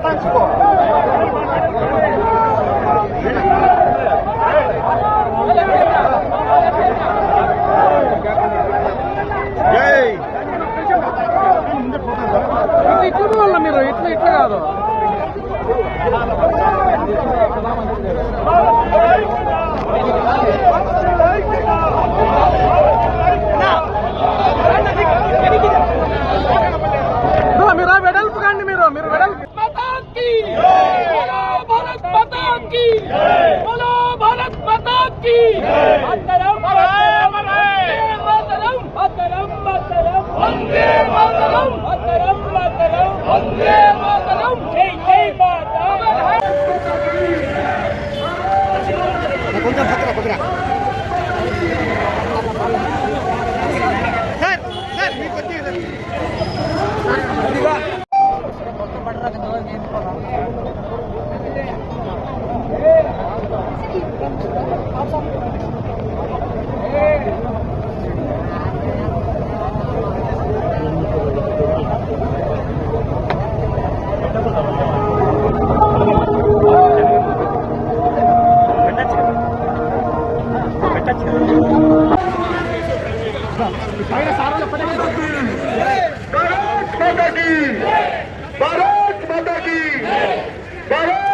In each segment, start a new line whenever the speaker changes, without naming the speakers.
Спасибо. மாதம் கொஞ்சம்
பத்திரம் பத்திரம் भारत माता की भारत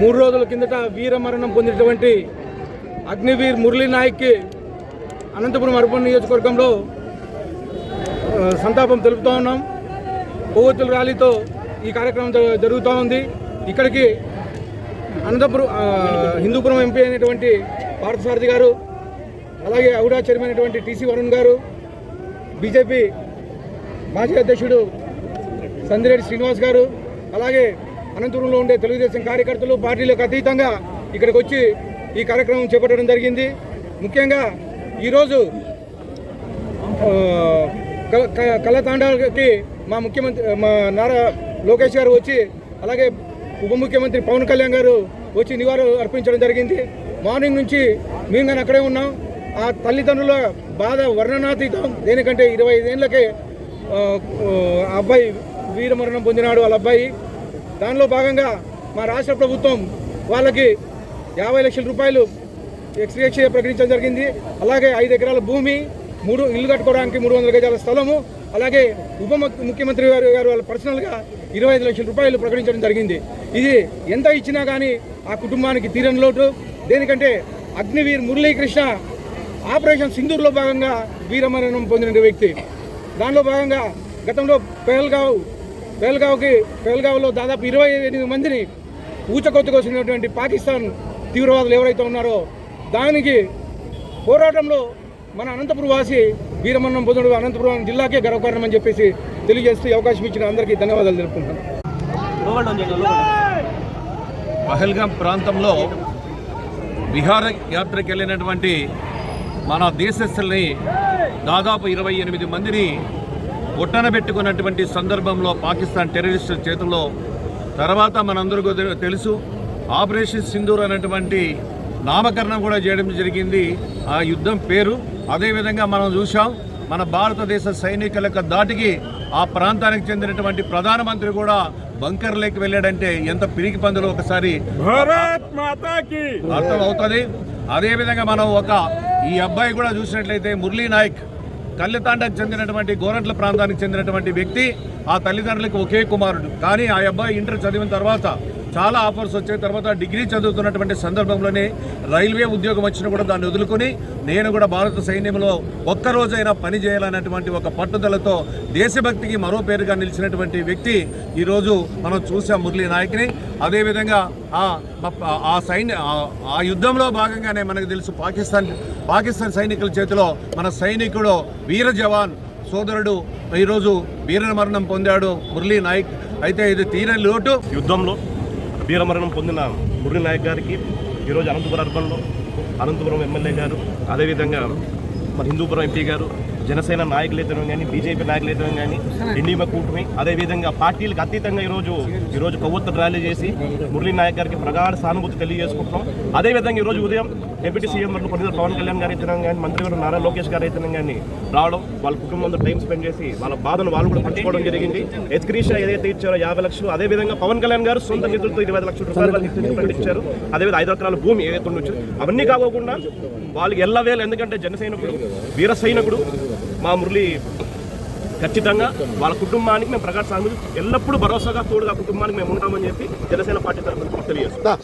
మూడు రోజుల కిందట వీరమరణం పొందినటువంటి అగ్నివీర్ మురళీ నాయక్కి అనంతపురం అర్బన్ నియోజకవర్గంలో సంతాపం తెలుపుతూ ఉన్నాం. కొవ్వొత్తుల ర్యాలీతో ఈ కార్యక్రమం జరుగుతూ ఉంది ఇక్కడికి అనంతపురం హిందూపురం ఎంపీ అయినటువంటి పార్థసారథి గారు అలాగే అవుడా చైర్మన్ అయినటువంటి T C Varun garu BJP మాజీ అధ్యక్షుడు సందిరెడ్డి శ్రీనివాస్ గారు అలాగే అనంతపురంలో ఉండే తెలుగుదేశం కార్యకర్తలు పార్టీలకు అతీతంగా ఇక్కడికి వచ్చి ఈ కార్యక్రమం చేపట్టడం జరిగింది. ముఖ్యంగా ఈరోజు కళ కల- మా ముఖ్యమంత్రి మా నారా లోకేష్ గారు వచ్చి అలాగే ఉప ముఖ్యమంత్రి పవన్ కళ్యాణ్ గారు వచ్చి నివాళులు అర్పించడం జరిగింది. మార్నింగ్ నుంచి మేము కానీ అక్కడే ఉన్నాం. ఆ తల్లిదండ్రుల బాధ వర్ణనాతీతం. దేనికంటే ఇరవై ఐదేళ్ళకే ఆ, అబ్బాయి వీరమరణం పొందినాడు వాళ్ళ అబ్బాయి. దానిలో భాగంగా మా రాష్ట్ర ప్రభుత్వం వాళ్ళకి యాభై లక్షల రూపాయలు ఎక్స్గ్రేషియా ప్రకటించడం జరిగింది. అలాగే ఐదు ఎకరాల భూమి మూడు ఇల్లు కట్టుకోవడానికి మూడు వందల గజాల స్థలము అలాగే ఉప ముఖ్యమంత్రి గారు గారు వాళ్ళ పర్సనల్గా ఇరవై ఐదు లక్షల రూపాయలు ప్రకటించడం జరిగింది. ఇది ఎంత ఇచ్చినా కానీ ఆ కుటుంబానికి తీరని లోటు. దేనికంటే అగ్నివీర్ మురళీకృష్ణ ఆపరేషన్ సింధూర్లో భాగంగా వీరమరణం పొందిన వ్యక్తి. దానిలో భాగంగా గతంలో పెహల్గావ్ పెహల్గావ్కి పెహల్గావ్లో దాదాపు ఇరవై ఎనిమిది మందిని ఊచకొత్తుకొచ్చినటువంటి పాకిస్తాన్ తీవ్రవాదులు ఎవరైతే ఉన్నారో దానికి పోరాటంలో మన అనంతపురం వాసి వీరమన్నం బుధుడు అనంతపురం జిల్లాకే గర్వకారణం అని చెప్పేసి తెలియజేస్తూ అవకాశం ఇచ్చిన అందరికీ ధన్యవాదాలు తెలుపుకుంటాను
పహల్గాం ప్రాంతంలో విహార యాత్రకు వెళ్ళినటువంటి మన దేశస్తుల్ని దాదాపు ఇరవై ఎనిమిది మందిని ఒట్టన పెట్టుకున్నటువంటి సందర్భంలో పాకిస్తాన్ టెర్రరిస్టుల చేతుల్లో తర్వాత మనందరికీ తెలుసు. ఆపరేషన్ సింధూర్ అనేటువంటి నామకరణం కూడా చేయడం జరిగింది. ఆ యుద్ధం పేరు. అదేవిధంగా మనం చూసాం మన భారతదేశ సైనికుల యొక్క దాటికి ఆ ప్రాంతానికి చెందినటువంటి ప్రధానమంత్రి కూడా బంకర్లోకి వెళ్ళాడంటే ఎంత పిరికి పందులో ఒకసారి అర్థం అవుతుంది అదేవిధంగా మనం ఒక ఈ అబ్బాయి కూడా చూసినట్లయితే మురళీ నాయక్ కళ్ళితాండకు చెందినటువంటి గోరంట్ల ప్రాంతానికి చెందినటువంటి వ్యక్తి ఆ తల్లిదండ్రులకు ఒకే కుమారుడు. కానీ ఆ అబ్బాయి ఇంటర్ చదివిన తర్వాత చాలా ఆఫర్స్ వచ్చిన తర్వాత డిగ్రీ చదువుతున్నటువంటి సందర్భంలోనే రైల్వే ఉద్యోగం వచ్చినా కూడా దాన్ని వదులుకొని నేను కూడా భారత సైన్యంలో ఒక్కరోజైనా పని చేయాలన్నటువంటి ఒక పట్టుదలతో దేశభక్తికి మరో పేరుగా నిలిచినటువంటి వ్యక్తి ఈరోజు మనం చూసాం మురళీ నాయక్ని. అదేవిధంగా ఆ సైన్య ఆ- ఆ యుద్ధంలో భాగంగానే మనకు తెలుసు పాకిస్తాన్ పాకిస్తాన్ సైనికుల చేతిలో మన సైనికుడు వీర జవాన్ సోదరుడు ఈరోజు వీర మరణం పొందాడు మురళీ నాయక్. అయితే ఇది తీరని లోటు.
యుద్ధంలో వీరమరణం పొందిన మురళీ నాయక్ గారికి ఈరోజు అనంతపురం అర్బన్లో అనంతపురం ఎమ్మెల్యే గారు అదేవిధంగా మన హిందూపురం ఎంపీ గారు జనసేన నాయకులు నాయకులైతేనే కానీ బీజేపీ నాయకులు నాయకులైతేనే కానీ ఎన్డీఎం కూటమి అదేవిధంగా పార్టీలకు అతీతంగా ఈరోజు ఈరోజు కొవ్వొత్తు ర్యాలీ చేసి మురళీ నాయక్ గారికి ప్రగాఢ సానుభూతి తెలియజేసుకుంటున్నాం. అదేవిధంగా ఈరోజు ఉదయం డిప్యూటీ సీఎం వర్గ పొందిన పవన్ కళ్యాణ్ గారు అయితేనే కానీ మంత్రి గారు నారా లోకేష్ గారు అయితేనే కానీ రావడం వాళ్ళ కుటుంబంతో టైం స్పెండ్ చేసి వాళ్ళ బాధను వాళ్ళు కూడా పంచుకోవడం జరిగింది. ఎస్క్రీషా ఏదైతే ఇచ్చారో యాభై లక్షలు అదేవిధంగా పవన్ కళ్యాణ్ గారు సొంత నిధులతో ఇరవై ఐదు లక్షల రూపాయలు వాళ్ళకి ఇచ్చి ప్రకటించారు. అదేవిధంగా ఐదు ఎకరాల భూమి ఏదైతే ఉండొచ్చు అవన్నీ కాకోకుండా వాళ్ళకి ఎల్లవేలు ఎందుకంటే జన సైనికుడు వీర సైనికుడు మా మురళి ఖచ్చితంగా వాళ్ళ కుటుంబానికి మేము ప్రకాశ్ సాగు ఎల్లప్పుడూ భరోసాగా తోడుగా కుటుంబానికి మేము ఉంటామని చెప్పి జనసేన పార్టీ తరఫున తెలియజేస్తాం